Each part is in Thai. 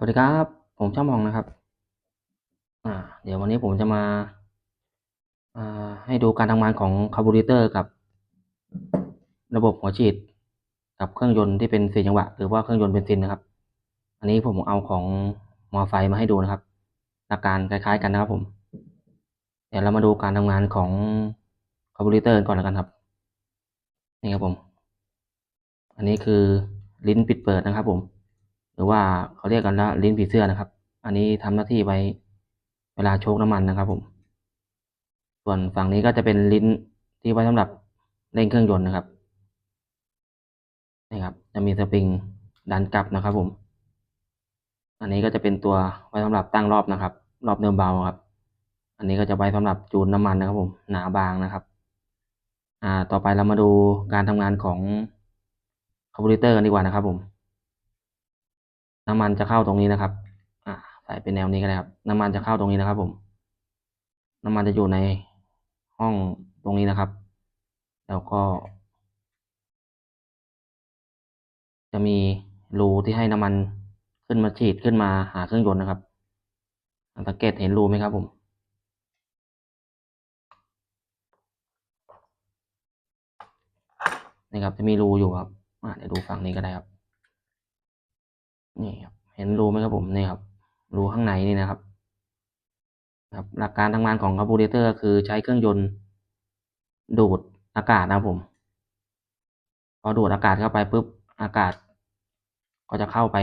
สวัสดีครับ ผมช่างมองนะครับ อ่า เดี๋ยววันนี้ผมจะมาอ่าให้ดูการทำงานของคาร์บูเรเตอร์กับ ระบบหัวฉีด กับเครื่องยนต์ที่เป็นสี่จังหวะ หรือว่าเครื่องยนต์เบนซินนะครับ อันนี้ผมเอาของมอไซค์มาให้ดูนะครับหลักการคล้ายๆกันนะครับผม เดี๋ยวเรามาดูการทำงานของคาร์บูเรเตอร์ก่อนแล้วกันครับ นี่ครับผม อันนี้คือลิ้นปิดเปิดนะครับผม หรือว่าเขาเรียกกันว่าลิ้นผีเสื้อนะครับ อันนี้ทำหน้าที่ไว้เวลาโชกน้ำมันนะครับ ผม ส่วนฝั่งนี้ก็จะเป็นลิ้นที่ไว้สำหรับเร่งเครื่องยนต์นะครับนี่ครับ จะมีสปริงดันกลับนะครับ ผม อันนี้ก็จะเป็นตัวไว้สำหรับตั้งรอบนะครับ รอบเดิมเบาครับ อันนี้ก็จะไว้สำหรับจูนน้ำมันนะครับ ผม หนาบางนะครับ อ่า ต่อไปเรามาดูการทำงานของคาร์บูเรเตอร์กันดีกว่านะครับ ผม น้ำมันจะเข้าตรงนี้นะครับ อ่าใส่เป็นแนวนี้ก็ได้ครับ น้ำมันจะเข้าตรงนี้นะครับ ผม น้ำมันจะอยู่ในห้องตรงนี้นะครับ แล้วก็ จะมีรูที่ให้น้ำมันขึ้นมาฉีดขึ้นมาหาเครื่องยนต์นะครับสังเกตเห็นรูไหมครับผมนี่ครับจะมีรูอยู่ครับเดี๋ยวดูฝั่งนี้ก็ได้ครับ นี่ครับเห็นรูไหมครับผมนี่ครับรูข้างในนี่นะครับครับหลักการทำงานของคาร์บูเรเตอร์คือใช้เครื่องยนต์ดูดอากาศนะครับผม พอดูดอากาศเข้าไปปุ๊บอากาศ ก็จะเข้าไป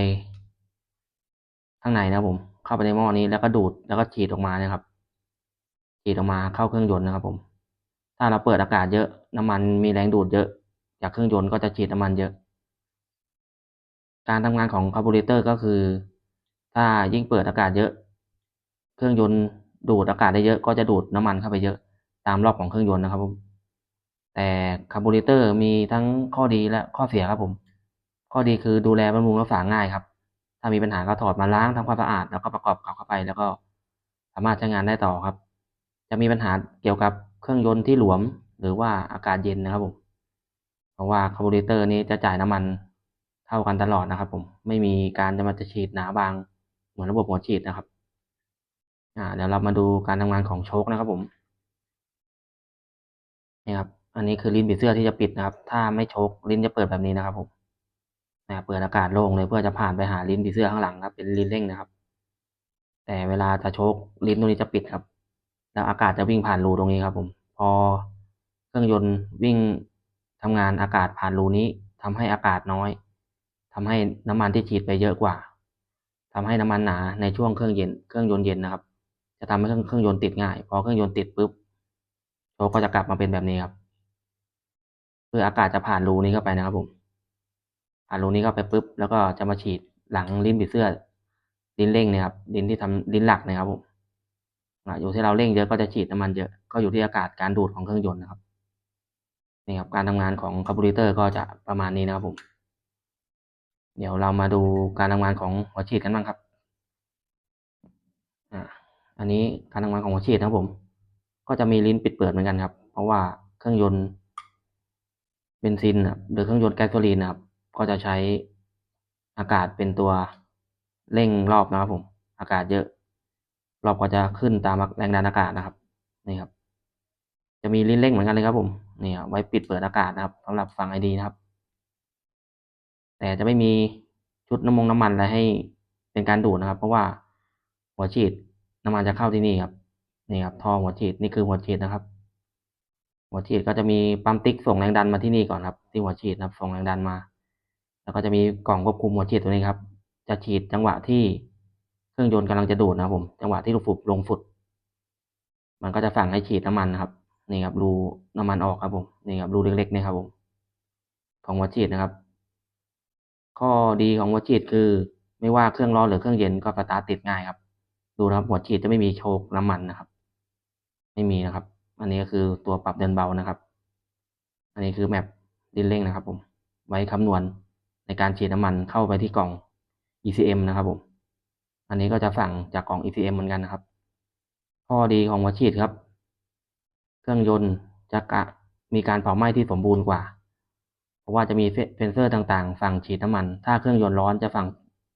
ข้างในนะครับผม เข้าไปในหม้อนี้แล้วก็ดูดแล้วก็ฉีดออกมานะครับ ฉีดออกมาเข้าเครื่องยนต์นะครับผม ถ้าเราเปิดอากาศเยอะน้ำมันมีแรงดูดเยอะ จากเครื่องยนต์ก็จะฉีดน้ำมันเยอะ การทำงานของคาร์บูเรเตอร์ก็คือ ถ้ายิ่งเปิดอากาศเยอะ เครื่องยนต์ดูดอากาศได้เยอะก็จะดูดน้ำมันเข้าไปเยอะตามรอบของเครื่องยนต์นะครับผมแต่คาร์บูเรเตอร์มีทั้งข้อดีและข้อเสียครับผม ข้อดีคือดูแลบำรุงรักษาง่ายครับ ถ้ามีปัญหาก็ถอดมาล้างทำความสะอาดแล้วก็ประกอบกลับเข้าไป แล้วก็สามารถใช้งานได้ต่อครับ จะมีปัญหาเกี่ยวกับเครื่องยนต์ที่หลวม หรือว่าอากาศเย็นนะครับผมเพราะว่าคาร์บูเรเตอร์นี้จะจ่ายน้ำมัน เท่ากันตลอดนะครับ ผมไม่มีการจะมาจะฉีดหนาบางเหมือนระบบหัวฉีดนะครับ อ่า เดี๋ยวเรามาดูการทำงานของโชคนะครับผมนี่ครับ อันนี้คือลิ้นผีเสื้อที่จะปิดนะครับ ถ้าไม่โชกลิ้นจะเปิดแบบนี้นะครับ ผมนะเปิดอากาศโล่งเลยเพื่อจะผ่านไปหาลิ้นผีเสื้อข้างหลังครับ เป็นลิ้นเร่งนะครับ แต่เวลาจะโชกลิ้นตรงนี้จะปิดครับ แล้วอากาศจะวิ่งผ่านรูตรงนี้ครับ ผม พอเครื่องยนต์วิ่งทำงานอากาศผ่านรูนี้ทำให้อากาศน้อย ทำให้น้ำมันที่ฉีดไปเยอะกว่าทำให้น้ำมันหนาในช่วงเครื่องเย็นเครื่องยนต์เย็นนะครับ จะทำให้เครื่องเครื่องยนต์ติดง่าย พอเครื่องยนต์ติดปุ๊บโชคก็จะกลับมาเป็นแบบนี้ครับ คืออากาศจะผ่านรูนี้เข้าไปนะครับผมผ่านรูนี้เข้าไปปุ๊บแล้วก็จะมาฉีดหลังลิ้นผีเสื้อลิ้นเร่งนี่ยครับลิ้นที่ทำลิ้นหลักนะครับผมอยู่ที่เราเร่งเยอะก็จะฉีดน้ำมันเยอะก็อยู่ที่อากาศการดูดของเครื่องยนต์นะครับนี่ครับการทำงานของคาร์บูเรเตอร์ก็จะประมาณนี้นะครับผม เดี๋ยวเรามาดูการทำงานของหัวฉีดกันบ้างครับอ่าอันนี้การทำงานของหัวฉีดนะครับผม ก็จะมีลิ้นปิดเปิดเหมือนกันครับ เพราะว่าเครื่องยนต์เบนซินหรือเครื่องยนต์แก๊สโซลีนนะครับ ก็จะใช้อากาศเป็นตัวเร่งรอบนะครับผม อากาศเยอะ รอบก็จะขึ้นตามแรงดันอากาศนะครับ นี่ครับ จะมีลิ้นเร่งเหมือนกันเลยครับผม นี่ไว้ปิดเปิดอากาศนะครับสำหรับฝั่งไอดีนะครับ แต่จะไม่มีชุดน้ำมงน้ำมันอะไรให้เป็นการดูดนะครับ เพราะว่าหัวฉีดน้ำมันจะเข้าที่นี่ครับนี่ครับท่อหัวฉีดนี่คือหัวฉีดนะครับ หัวฉีดก็จะมีปั๊มติ๊กส่งแรงดันมาที่นี่ก่อนครับ ที่หัวฉีดนะครับส่งแรงดันมา แล้วก็จะมีกล่องควบคุมหัวฉีดตัวนี้ครับ จะฉีดจังหวะที่เครื่องยนต์กำลังจะดูดนะครับผม จังหวะที่ลูกฟุบลงฟุตมันก็จะสั่งให้ฉีดน้ำมันนะครับนี่ครับรูน้ำมันออกครับผมนี่ครับรูเล็กๆนี่ครับผมของหัวฉีดนะครับ ข้อดีของหัวฉีดคือ ไม่ว่าเครื่องร้อนหรือเครื่องเย็นก็สตาร์ทติดง่ายครับ ดูนะครับหัวฉีดจะไม่มีโชกน้ำมันนะครับ ไม่มีนะครับ อันนี้ก็คือตัวปรับเดินเบานะครับ อันนี้คือแมปดินเร่งนะครับ ผม ไว้คำนวณในการฉีดน้ำมันเข้าไปที่กล่อง ECM นะครับผม อันนี้ก็จะสั่งจากกล่อง ECM เหมือนกันนะครับ ข้อดีของหัวฉีดครับ เครื่องยนต์จะกะมีการเผาไหม้ที่สมบูรณ์กว่า ราะว่าจะมีเซนเซอร์ต่างๆ ฝั่งฉีดน้ำมัน ถ้าเครื่องยนต์ร้อนจะฝั่ง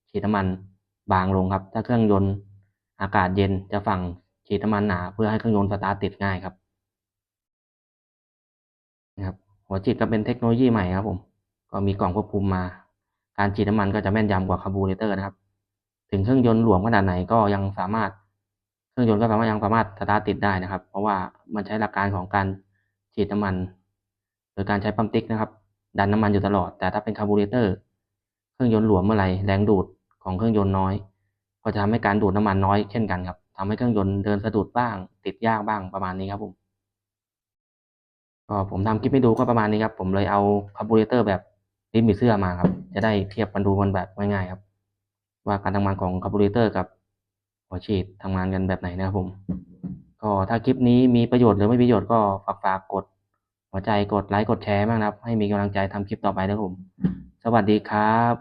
ฉีดน้ำมันบางลงครับ ถ้าเครื่องยนต์อากาศเย็นจะฝั่งฉีดน้ำมันหนา เพื่อให้เครื่องยนต์สตาร์ทติดง่ายครับนะครับ หัวฉีดก็เป็นเทคโนโลยีใหม่ครับผม ก็มีกล่องควบคุมมา การฉีดน้ำมันก็จะแม่นยำกว่าคาร์บูเรเตอร์นะครับ ถึงเครื่องยนต์หลวมขนาดไหนก็ยังสามารถ เครื่องยนต์ก็สามารถยังสามารถสตาร์ทติดได้นะครับ เพราะว่ามันใช้หลักการของการฉีดน้ำมัน โดยการใช้ปั๊มติ๊กนะครับ ดันน้ำมันอยู่ตลอด แต่ถ้าเป็นคาร์บูเรเตอร์เครื่องยนต์หลวมเมื่อไหร่แรงดูดของเครื่องยนต์น้อย ก็จะทำให้การดูดน้ำมันน้อยเช่นกันครับทำให้เครื่องยนต์เดินสะดุดบ้าง ติดยากบ้างประมาณนี้ครับผมก็ผมทำคลิปให้ดูก็ประมาณนี้ครับ ผมเลยเอาคาร์บูเรเตอร์แบบลิ้นบีเสื้อมาครับ จะได้เทียบกันดูมันแบบง่ายๆครับ ว่าการทำงานของคาร์บูเรเตอร์กับหัวฉีดทำงานกันแบบไหนนะครับผมก็ถ้าคลิปนี้มีประโยชน์หรือไม่มีประโยชน์ก็ฝากฝากกด หัวใจกดไลค์กดแชร์บ้างนะครับ ให้มีกำลังใจทำคลิปต่อไปนะครับผม สวัสดีครับ